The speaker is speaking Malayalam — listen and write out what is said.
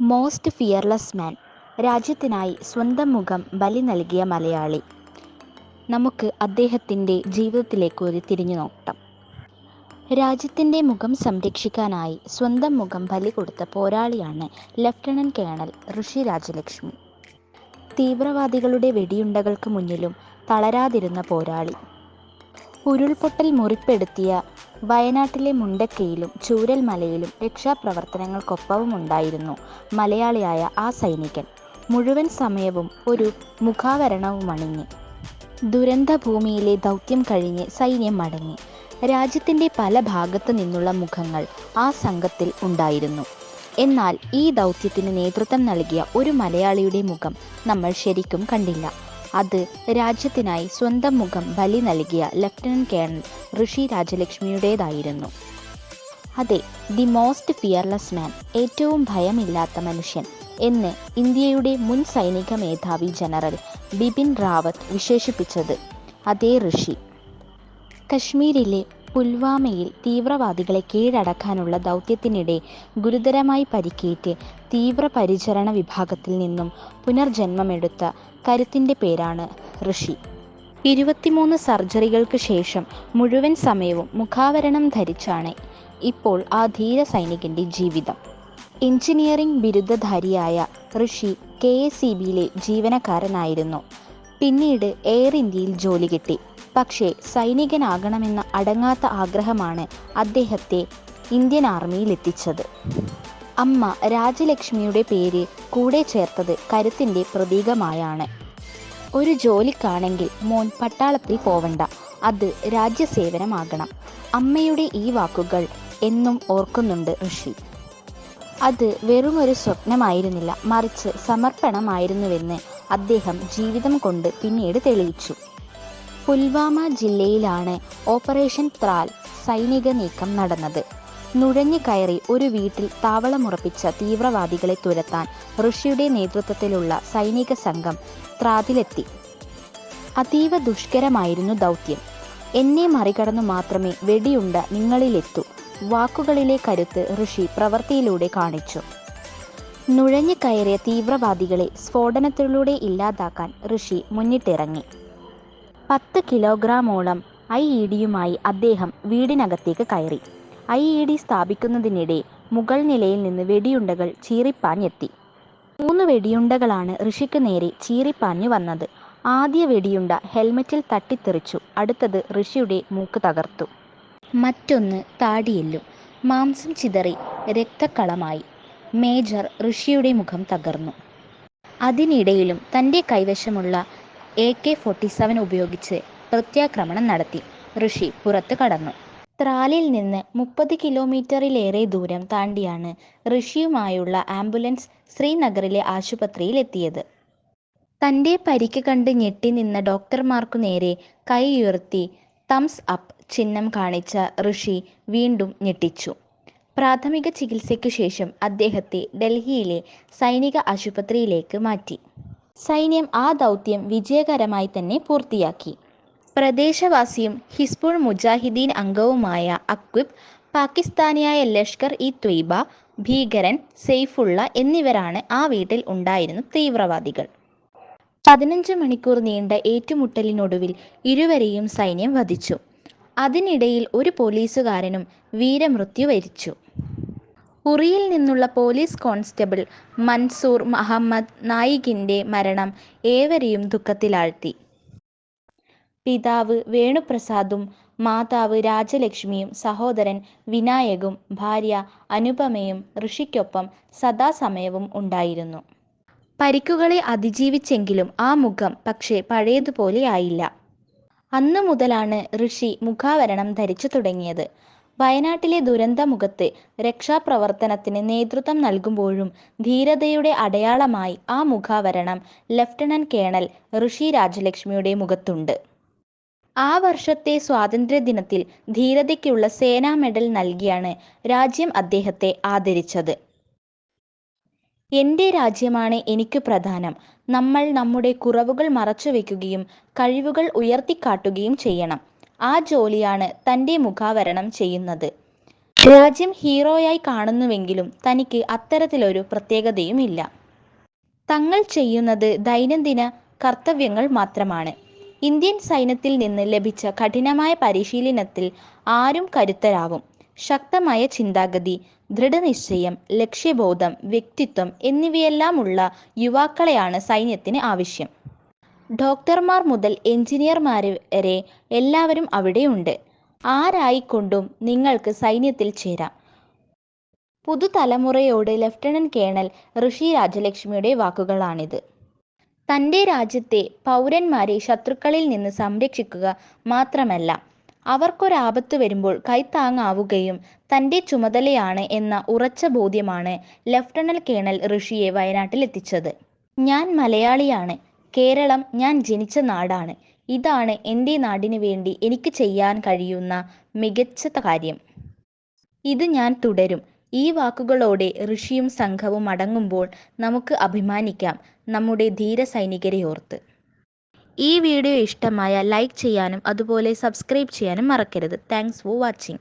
മോസ്റ്റ് ഫിയർലെസ് മാൻ. രാജ്യത്തിനായി സ്വന്തം മുഖം ബലി നൽകിയ മലയാളി. നമുക്ക് അദ്ദേഹത്തിന്റെ ജീവിതത്തിലേക്ക് ഒരു തിരിഞ്ഞു നോക്കാം. രാജ്യത്തിന്റെ മുഖം സംരക്ഷിക്കാനായി സ്വന്തം മുഖം ബലി കൊടുത്ത പോരാളിയാണ് ലഫ്റ്റനന്റ് കേണൽ ഋഷി രാജലക്ഷ്മി. തീവ്രവാദികളുടെ വെടിയുണ്ടകൾക്ക് മുന്നിലും തളരാതിരുന്ന പോരാളി. ഉരുൾപൊട്ടൽ മുറിപ്പെടുത്തിയ വയനാട്ടിലെ മുണ്ടക്കയിലും ചൂരൽ ചൂരൽമലയിലും രക്ഷാപ്രവർത്തനങ്ങൾക്കൊപ്പവുമുണ്ടായിരുന്നു മലയാളിയായ ആ സൈനികൻ. മുഴുവൻ സമയവും ഒരു മുഖാവരണവുമണിഞ്ഞ് ദുരന്തഭൂമിയിലെ ദൗത്യം കഴിഞ്ഞ് സൈന്യം മടങ്ങി. രാജ്യത്തിന്റെ പല ഭാഗത്തു നിന്നുള്ള മുഖങ്ങൾ ആ സംഘത്തിൽ ഉണ്ടായിരുന്നു. എന്നാൽ ഈ ദൗത്യത്തിന് നേതൃത്വം നൽകിയ ഒരു മലയാളിയുടെ മുഖം നമ്മൾ ശരിക്കും കണ്ടില്ല. അത് രാജ്യത്തിനായി സ്വന്തം മുഖം ബലി നൽകിയ ലഫ്റ്റനന്റ് കേണൽ ഋഷി രാജലക്ഷ്മിയുടേതായിരുന്നു. അതെ ദി മോസ്റ്റ് ഫിയർലെസ് മാൻ ഏറ്റവും ഭയമില്ലാത്ത മനുഷ്യൻ എന്ന് ഇന്ത്യയുടെ മുൻ സൈനിക മേധാവി ജനറൽ ബിപിൻ റാവത്ത് വിശേഷിപ്പിച്ചത് അതേ ഋഷി. കശ്മീരിലെ പുൽവാമയിൽ തീവ്രവാദികളെ കീഴടക്കാനുള്ള ദൗത്യത്തിനിടെ ഗുരുതരമായി പരിക്കേറ്റ് തീവ്രപരിചരണ വിഭാഗത്തിൽ നിന്നും പുനർജന്മമെടുത്ത കരുത്തിന്റെ പേരാണ് ഋഷി. ഇരുപത്തിമൂന്ന് സർജറികൾക്ക് ശേഷം മുഴുവൻ സമയവും മുഖാവരണം ധരിച്ചാണ് ഇപ്പോൾ ആ ധീര സൈനികന്റെ ജീവിതം. എഞ്ചിനീയറിംഗ് ബിരുദധാരിയായ ഋഷി കെ എസ് സി ബിയിലെ ജീവനക്കാരനായിരുന്നു. പിന്നീട് എയർ ഇന്ത്യയിൽ ജോലി കിട്ടി. പക്ഷേ സൈനികനാകണമെന്ന അടങ്ങാത്ത ആഗ്രഹമാണ് അദ്ദേഹത്തെ ഇന്ത്യൻ ആർമിയിലെത്തിച്ചത്. അമ്മ രാജലക്ഷ്മിയുടെ പേര് കൂടെ ചേർത്തത് കരുത്തിന്റെ പ്രതീകമായാണ്. ഒരു ജോലിക്കാണെങ്കിൽ മോൻ പട്ടാളത്തിൽ പോവണ്ട അത് രാജ്യസേവനമാകണം. അമ്മയുടെ ഈ വാക്കുകൾ എന്നും ഓർക്കുന്നുണ്ട് ഋഷി. അത് വെറുമൊരു സ്വപ്നമായിരുന്നില്ല മറിച്ച് സമർപ്പണമായിരുന്നുവെന്ന് അദ്ദേഹം ജീവിതം കൊണ്ട് പിന്നീട് തെളിയിച്ചു. പുൽവാമ ജില്ലയിലാണ് ഓപ്പറേഷൻ ത്രാൽ സൈനിക നീക്കം നടന്നത്. നുഴഞ്ഞു കയറി ഒരു വീട്ടിൽ താവളമുറപ്പിച്ച തീവ്രവാദികളെ തുരത്താൻ ഋഷിയുടെ നേതൃത്വത്തിലുള്ള സൈനിക സംഘം ത്രാതിലെത്തി. അതീവ ദുഷ്കരമായിരുന്നു ദൗത്യം. എന്നെ മറികടന്നു മാത്രമേ വെടിയുണ്ട നിങ്ങളിലെത്തൂ വാക്കുകളിലെ കരുത്ത് ഋഷി പ്രവൃത്തിയിലൂടെ കാണിച്ചു. നുഴഞ്ഞു കയറിയ തീവ്രവാദികളെ സ്ഫോടനത്തിലൂടെ ഇല്ലാതാക്കാൻ ഋഷി മുന്നിട്ടിറങ്ങി. പത്ത് കിലോഗ്രാമോളം ഐ ഇ ഡിയുമായി അദ്ദേഹം വീടിനകത്തേക്ക് കയറി. ഐ ഇ ഡി സ്ഥാപിക്കുന്നതിനിടെ മുകൾ നിലയിൽ നിന്ന് വെടിയുണ്ടകൾ ചീറിപ്പാഞ്ഞെത്തി. മൂന്ന് വെടിയുണ്ടകളാണ് ഋഷിക്ക് നേരെ ചീറിപ്പാഞ്ഞു വന്നത്. ആദ്യ വെടിയുണ്ട ഹെൽമറ്റിൽ തട്ടിത്തെറിച്ചു. അടുത്തത് ഋഷിയുടെ മൂക്ക് തകർത്തു. മറ്റൊന്ന് താടിയെല്ലും. മാംസം ചിതറി രക്തക്കളമായി. മേജർ ഋഷിയുടെ മുഖം തകർന്നു. അതിനിടയിലും തന്റെ കൈവശമുള്ള എ കെ ഫോർട്ടി സെവൻ ഉപയോഗിച്ച് പ്രത്യാക്രമണം നടത്തി. ഋഷി പുറത്തു കടന്നു. ത്രാലിൽ നിന്ന് മുപ്പത് കിലോമീറ്ററിലേറെ ദൂരം താണ്ടിയാണ് ഋഷിയുമായുള്ള ആംബുലൻസ് ശ്രീനഗറിലെ ആശുപത്രിയിൽ എത്തിയത് തന്റെ പരിക്ക് കണ്ട് ഞെട്ടി നിന്ന ഡോക്ടർമാർക്കു നേരെ കൈ ഉയർത്തി തംസ് അപ്പ് ചിഹ്നം കാണിച്ച ഋഷി വീണ്ടും ഞെട്ടിച്ചു. പ്രാഥമിക ചികിത്സയ്ക്കു ശേഷം അദ്ദേഹത്തെ ഡൽഹിയിലെ സൈനിക ആശുപത്രിയിലേക്ക് മാറ്റി. സൈന്യം ആ ദൗത്യം വിജയകരമായി തന്നെ പൂർത്തിയാക്കി. പ്രദേശവാസിയും ഹിസ്ബുൾ മുജാഹിദീൻ അംഗവുമായ അക്വിബ് പാകിസ്ഥാനിയായ ലഷ്കർ ഇ ത്വയ്ബ ഭീകരൻ സെയ്ഫുള്ള എന്നിവരാണ് ആ വീട്ടിൽ ഉണ്ടായിരുന്ന തീവ്രവാദികൾ. പതിനഞ്ച് മണിക്കൂർ നീണ്ട ഏറ്റുമുട്ടലിനൊടുവിൽ ഇരുവരെയും സൈന്യം വധിച്ചു. അതിനിടയിൽ ഒരു പോലീസുകാരനും വീരമൃത്യു വരിച്ചു. ഉറിയിൽ നിന്നുള്ള പോലീസ് കോൺസ്റ്റബിൾ മൻസൂർ മുഹമ്മദ് നായികിന്റെ മരണം ഏവരെയും ദുഃഖത്തിലാഴ്ത്തി. പിതാവ് വേണുപ്രസാദും മാതാവ് രാജലക്ഷ്മിയും സഹോദരൻ വിനായകും ഭാര്യ അനുപമയും ഋഷിക്കൊപ്പം സദാസമയവും ഉണ്ടായിരുന്നു. പരിക്കുകളെ അതിജീവിച്ചെങ്കിലും ആ മുഖം പക്ഷേ പഴയതുപോലെ ആയില്ല. അന്നു മുതലാണ് ഋഷി മുഖാവരണം ധരിച്ചു തുടങ്ങിയത്. വയനാട്ടിലെ ദുരന്തമുഖത്ത് രക്ഷാപ്രവർത്തനത്തിന് നേതൃത്വം നൽകുമ്പോഴും ധീരതയുടെ അടയാളമായി ആ മുഖാവരണം ലഫ്റ്റനന്റ് കേണൽ ഋഷി രാജലക്ഷ്മിയുടെ മുഖത്തുണ്ട്. ആ വർഷത്തെ സ്വാതന്ത്ര്യദിനത്തിൽ ധീരതയ്ക്കുള്ള സേനാ മെഡൽ നൽകിയാണ് രാജ്യം അദ്ദേഹത്തെ ആദരിച്ചത്. എന്റെ രാജ്യമാണ് എനിക്ക് പ്രധാനം. നമ്മൾ നമ്മുടെ കുറവുകൾ മറച്ചുവെക്കുകയും കഴിവുകൾ ഉയർത്തിക്കാട്ടുകയും ചെയ്യണം. ആ ജോലിയാണ് തന്റെ മുഖാവരണം ചെയ്യുന്നത് രാജ്യം ഹീറോയായി കാണുന്നുവെങ്കിലും തനിക്ക് അത്തരത്തിലൊരു പ്രത്യേകതയും ഇല്ല തങ്ങൾ ചെയ്യുന്നത് ദൈനംദിന കർത്തവ്യങ്ങൾ മാത്രമാണ്. ഇന്ത്യൻ സൈന്യത്തിൽ നിന്ന് ലഭിച്ച കഠിനമായ പരിശീലനത്തിൽ ആരും കരുത്തരാവും. ശക്തമായ ചിന്താഗതി, ദൃഢനിശ്ചയം, ലക്ഷ്യബോധം, വ്യക്തിത്വം എന്നിവയെല്ലാമുള്ള യുവാക്കളെയാണ് സൈന്യത്തിന് ആവശ്യം. ഡോക്ടർമാർ മുതൽ എഞ്ചിനീയർമാർ വരെ എല്ലാവരും അവിടെയുണ്ട്. ആരായിക്കൊണ്ടും നിങ്ങൾക്ക് സൈന്യത്തിൽ ചേരാം. പുതുതലമുറയോട് ലഫ്റ്റനന്റ് കേണൽ ഋഷി രാജലക്ഷ്മിയുടെ വാക്കുകളാണിത്. തന്റെ രാജ്യത്തെ പൗരന്മാരെ ശത്രുക്കളിൽ നിന്ന് സംരക്ഷിക്കുക മാത്രമല്ല, അവർക്കൊരാപത്ത് വരുമ്പോൾ കൈത്താങ്ങാവുകയും തന്റെ ചുമതലയാണ് എന്ന ഉറച്ച ബോധ്യമാണ് ലഫ്റ്റനന്റ് കേണൽ ഋഷിയെ വയനാട്ടിലെത്തിച്ചത്. ഞാൻ മലയാളിയാണ്. കേരളം ഞാൻ ജനിച്ച നാടാണ്. ഇതാണ് എന്റെ നാടിന് വേണ്ടി എനിക്ക് ചെയ്യാൻ കഴിയുന്ന മികച്ച കാര്യം. ഇത് ഞാൻ തുടരും. ഈ വാക്കുകളോടെ ഋഷിയും സംഘവും അടങ്ങുമ്പോൾ നമുക്ക് അഭിമാനിക്കാം നമ്മുടെ ധീര സൈനികരെ ധീരസൈനികരെയോർത്ത്. ഈ വീഡിയോ ഇഷ്ടമായ ലൈക്ക് ചെയ്യാനും അതുപോലെ സബ്സ്ക്രൈബ് ചെയ്യാനും മറക്കരുത്. Thanks for watching.